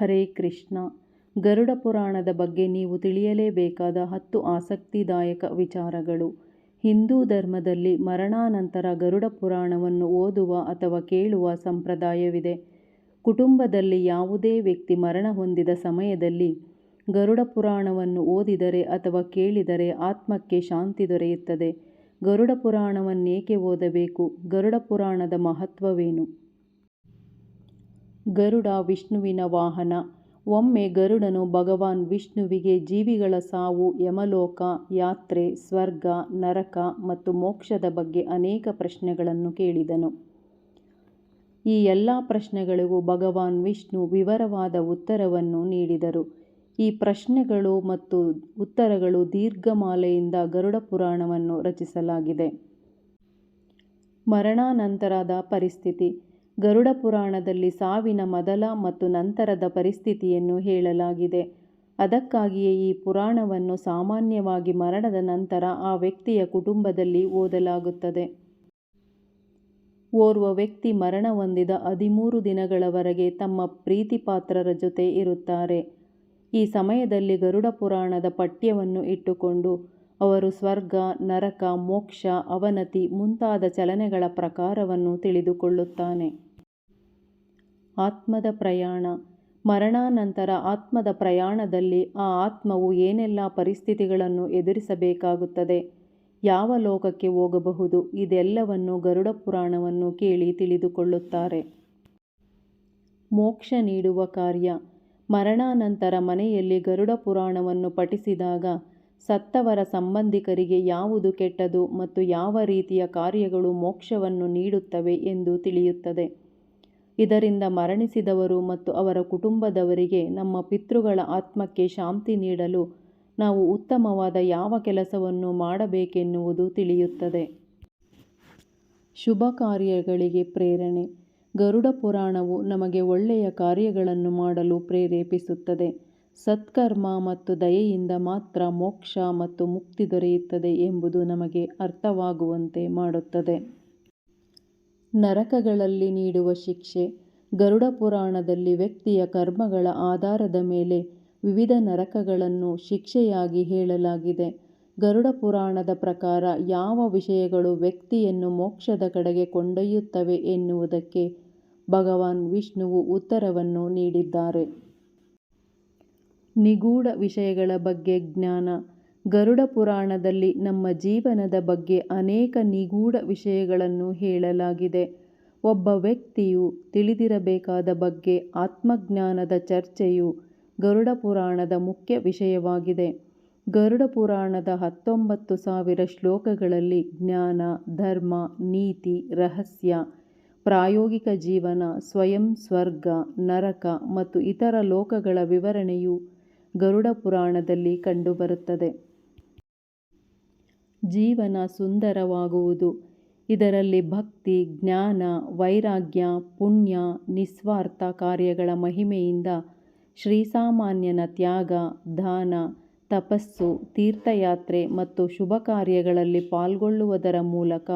ಹರೇ ಕೃಷ್ಣ. ಗರುಡ ಪುರಾಣದ ಬಗ್ಗೆ ನೀವು ತಿಳಿಯಲೇಬೇಕಾದ ಹತ್ತು ಆಸಕ್ತಿದಾಯಕ ವಿಚಾರಗಳು. ಹಿಂದೂ ಧರ್ಮದಲ್ಲಿ ಮರಣಾನಂತರ ಗರುಡ ಪುರಾಣವನ್ನು ಓದುವ ಅಥವಾ ಕೇಳುವ ಸಂಪ್ರದಾಯವಿದೆ. ಕುಟುಂಬದಲ್ಲಿ ಯಾವುದೇ ವ್ಯಕ್ತಿ ಮರಣ ಹೊಂದಿದ ಸಮಯದಲ್ಲಿ ಗರುಡ ಪುರಾಣವನ್ನು ಓದಿದರೆ ಅಥವಾ ಕೇಳಿದರೆ ಆತ್ಮಕ್ಕೆ ಶಾಂತಿ ದೊರೆಯುತ್ತದೆ. ಗರುಡ ಪುರಾಣವನ್ನೇಕೆ ಓದಬೇಕು? ಗರುಡ ಪುರಾಣದ ಮಹತ್ವವೇನು? ಗರುಡ ವಿಷ್ಣುವಿನ ವಾಹನ. ಒಮ್ಮೆ ಗರುಡನು ಭಗವಾನ್ ವಿಷ್ಣುವಿಗೆ ಜೀವಿಗಳ ಸಾವು, ಯಮಲೋಕ, ಯಾತ್ರೆ, ಸ್ವರ್ಗ, ನರಕ ಮತ್ತು ಮೋಕ್ಷದ ಬಗ್ಗೆ ಅನೇಕ ಪ್ರಶ್ನೆಗಳನ್ನು ಕೇಳಿದನು. ಈ ಎಲ್ಲ ಪ್ರಶ್ನೆಗಳಿಗೂ ಭಗವಾನ್ ವಿಷ್ಣು ವಿವರವಾದ ಉತ್ತರವನ್ನು ನೀಡಿದರು. ಈ ಪ್ರಶ್ನೆಗಳು ಮತ್ತು ಉತ್ತರಗಳು ದೀರ್ಘಮಾಲೆಯಿಂದ ಗರುಡ ಪುರಾಣವನ್ನು ರಚಿಸಲಾಗಿದೆ. ಮರಣಾನಂತರದ ಪರಿಸ್ಥಿತಿ. ಗರುಡ ಪುರಾಣದಲ್ಲಿ ಸಾವಿನ ಮೊದಲ ಮತ್ತು ನಂತರದ ಪರಿಸ್ಥಿತಿಯನ್ನು ಹೇಳಲಾಗಿದೆ. ಅದಕ್ಕಾಗಿಯೇ ಈ ಪುರಾಣವನ್ನು ಸಾಮಾನ್ಯವಾಗಿ ಮರಣದ ನಂತರ ಆ ವ್ಯಕ್ತಿಯ ಕುಟುಂಬದಲ್ಲಿ ಓದಲಾಗುತ್ತದೆ. ಓರ್ವ ವ್ಯಕ್ತಿ ಮರಣ ಹೊಂದಿದ ಹದಿಮೂರು ದಿನಗಳವರೆಗೆ ತಮ್ಮ ಪ್ರೀತಿಪಾತ್ರರ ಜೊತೆ ಇರುತ್ತಾರೆ. ಈ ಸಮಯದಲ್ಲಿ ಗರುಡ ಪುರಾಣದ ಪಠ್ಯವನ್ನು ಇಟ್ಟುಕೊಂಡು ಅವರು ಸ್ವರ್ಗ, ನರಕ, ಮೋಕ್ಷ, ಅವನತಿ ಮುಂತಾದ ಚಲನೆಗಳ ಪ್ರಕಾರವನ್ನು ತಿಳಿದುಕೊಳ್ಳುತ್ತಾನೆ. ಆತ್ಮದ ಪ್ರಯಾಣ. ಮರಣಾನಂತರ ಆತ್ಮದ ಪ್ರಯಾಣದಲ್ಲಿ ಆ ಆತ್ಮವು ಏನೆಲ್ಲ ಪರಿಸ್ಥಿತಿಗಳನ್ನು ಎದುರಿಸಬೇಕಾಗುತ್ತದೆ, ಯಾವ ಲೋಕಕ್ಕೆ ಹೋಗಬಹುದು, ಇದೆಲ್ಲವನ್ನು ಗರುಡ ಪುರಾಣವನ್ನು ಕೇಳಿ ತಿಳಿದುಕೊಳ್ಳುತ್ತಾರೆ. ಮೋಕ್ಷ ನೀಡುವ ಕಾರ್ಯ. ಮರಣಾನಂತರ ಮನೆಯಲ್ಲಿ ಗರುಡ ಪುರಾಣವನ್ನು ಪಠಿಸಿದಾಗ ಸತ್ತವರ ಸಂಬಂಧಿಕರಿಗೆ ಯಾವುದು ಕೆಟ್ಟದು ಮತ್ತು ಯಾವ ರೀತಿಯ ಕಾರ್ಯಗಳು ಮೋಕ್ಷವನ್ನು ನೀಡುತ್ತವೆ ಎಂದು ತಿಳಿಯುತ್ತದೆ. ಇದರಿಂದ ಮರಣಿಸಿದವರು ಮತ್ತು ಅವರ ಕುಟುಂಬದವರಿಗೆ ನಮ್ಮ ಪಿತೃಗಳ ಆತ್ಮಕ್ಕೆ ಶಾಂತಿ ನೀಡಲು ನಾವು ಉತ್ತಮವಾದ ಯಾವ ಕೆಲಸವನ್ನು ಮಾಡಬೇಕೆನ್ನುವುದು ತಿಳಿಯುತ್ತದೆ. ಶುಭ ಕಾರ್ಯಗಳಿಗೆ ಪ್ರೇರಣೆ. ಗರುಡ ಪುರಾಣವು ನಮಗೆ ಒಳ್ಳೆಯ ಕಾರ್ಯಗಳನ್ನು ಮಾಡಲು ಪ್ರೇರೇಪಿಸುತ್ತದೆ. ಸತ್ಕರ್ಮ ಮತ್ತು ದಯೆಯಿಂದ ಮಾತ್ರ ಮೋಕ್ಷ ಮತ್ತು ಮುಕ್ತಿ ದೊರೆಯುತ್ತದೆ ಎಂಬುದು ನಮಗೆ ಅರ್ಥವಾಗುವಂತೆ ಮಾಡುತ್ತದೆ. ನರಕಗಳಲ್ಲಿ ನೀಡುವ ಶಿಕ್ಷೆ, ಗರುಡ ಪುರಾಣದಲ್ಲಿ ವ್ಯಕ್ತಿಯ ಕರ್ಮಗಳ ಆಧಾರದ ಮೇಲೆ ವಿವಿಧ ನರಕಗಳನ್ನು ಶಿಕ್ಷೆಯಾಗಿ ಹೇಳಲಾಗಿದೆ. ಗರುಡ ಪುರಾಣದ ಪ್ರಕಾರ ಯಾವ ವಿಷಯಗಳು ವ್ಯಕ್ತಿಯನ್ನು ಮೋಕ್ಷದ ಕಡೆಗೆ ಕೊಂಡೊಯ್ಯುತ್ತವೆ ಎನ್ನುವುದಕ್ಕೆ ಭಗವಾನ್ ವಿಷ್ಣುವು ಉತ್ತರವನ್ನು ನೀಡಿದ್ದಾರೆ. ನಿಗೂಢ ವಿಷಯಗಳ ಬಗ್ಗೆ ಜ್ಞಾನ. ಗರುಡ ಪುರಾಣದಲ್ಲಿ ನಮ್ಮ ಜೀವನದ ಬಗ್ಗೆ ಅನೇಕ ನಿಗೂಢ ವಿಷಯಗಳನ್ನು ಹೇಳಲಾಗಿದೆ. ಒಬ್ಬ ವ್ಯಕ್ತಿಯು ತಿಳಿದಿರಬೇಕಾದ ಬಗ್ಗೆ ಆತ್ಮಜ್ಞಾನದ ಚರ್ಚೆಯು ಗರುಡ ಪುರಾಣದ ಮುಖ್ಯ ವಿಷಯವಾಗಿದೆ. ಗರುಡ ಪುರಾಣದ ಹತ್ತೊಂಬತ್ತು ಸಾವಿರ ಶ್ಲೋಕಗಳಲ್ಲಿ ಜ್ಞಾನ, ಧರ್ಮ, ನೀತಿ, ರಹಸ್ಯ, ಪ್ರಾಯೋಗಿಕ ಜೀವನ, ಸ್ವಯಂ ಸ್ವರ್ಗ, ನರಕ ಮತ್ತು ಇತರ ಲೋಕಗಳ ವಿವರಣೆಯು ಗರುಡ ಪುರಾಣದಲ್ಲಿ ಕಂಡುಬರುತ್ತದೆ. ಜೀವನ ಸುಂದರವಾಗುವುದು. ಇದರಲ್ಲಿ ಭಕ್ತಿ, ಜ್ಞಾನ, ವೈರಾಗ್ಯ, ಪುಣ್ಯ, ನಿಸ್ವಾರ್ಥ ಕಾರ್ಯಗಳ ಮಹಿಮೆಯಿಂದ ಶ್ರೀಸಾಮಾನ್ಯನ ತ್ಯಾಗ, ದಾನ, ತಪಸ್ಸು, ತೀರ್ಥಯಾತ್ರೆ ಮತ್ತು ಶುಭ ಕಾರ್ಯಗಳಲ್ಲಿ ಪಾಲ್ಗೊಳ್ಳುವುದರ ಮೂಲಕ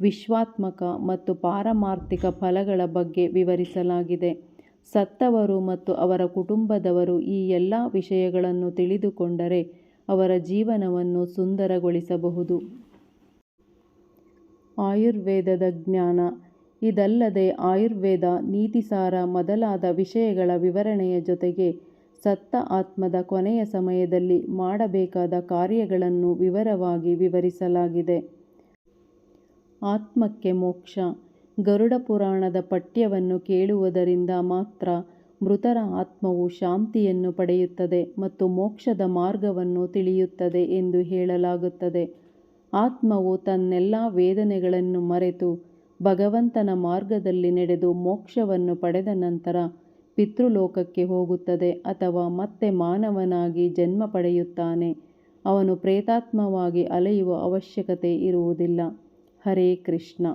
ವಿಶ್ವಾತ್ಮಕ ಮತ್ತು ಪಾರಮಾರ್ಥಿಕ ಫಲಗಳ ಬಗ್ಗೆ ವಿವರಿಸಲಾಗಿದೆ. ಸತ್ತವರು ಮತ್ತು ಅವರ ಕುಟುಂಬದವರು ಈ ಎಲ್ಲ ವಿಷಯಗಳನ್ನು ತಿಳಿದುಕೊಂಡರೆ ಅವರ ಜೀವನವನ್ನು ಸುಂದರಗೊಳಿಸಬಹುದು. ಆಯುರ್ವೇದದ ಜ್ಞಾನ. ಇದಲ್ಲದೆ ಆಯುರ್ವೇದ ನೀತಿಸಾರ ಮೊದಲಾದ ವಿಷಯಗಳ ವಿವರಣೆಯ ಜೊತೆಗೆ ಸತ್ತ ಆತ್ಮದ ಕೊನೆಯ ಸಮಯದಲ್ಲಿ ಮಾಡಬೇಕಾದ ಕಾರ್ಯಗಳನ್ನು ವಿವರವಾಗಿ ವಿವರಿಸಲಾಗಿದೆ. ಆತ್ಮಕ್ಕೆ ಮೋಕ್ಷ. ಗರುಡ ಪುರಾಣದ ಪಠ್ಯವನ್ನು ಕೇಳುವುದರಿಂದ ಮಾತ್ರ ಮೃತರ ಆತ್ಮವು ಶಾಂತಿಯನ್ನು ಪಡೆಯುತ್ತದೆ ಮತ್ತು ಮೋಕ್ಷದ ಮಾರ್ಗವನ್ನು ತಿಳಿಯುತ್ತದೆ ಎಂದು ಹೇಳಲಾಗುತ್ತದೆ. ಆತ್ಮವು ತನ್ನೆಲ್ಲ ವೇದನೆಗಳನ್ನು ಮರೆತು ಭಗವಂತನ ಮಾರ್ಗದಲ್ಲಿ ನಡೆದು ಮೋಕ್ಷವನ್ನು ಪಡೆದ ನಂತರ ಪಿತೃಲೋಕಕ್ಕೆ ಹೋಗುತ್ತದೆ ಅಥವಾ ಮತ್ತೆ ಮಾನವನಾಗಿ ಜನ್ಮ ಪಡೆಯುತ್ತಾನೆ. ಅವನು ಪ್ರೇತಾತ್ಮವಾಗಿ ಅಲೆಯುವ ಅವಶ್ಯಕತೆ ಇರುವುದಿಲ್ಲ. ಹರೇ ಕೃಷ್ಣ.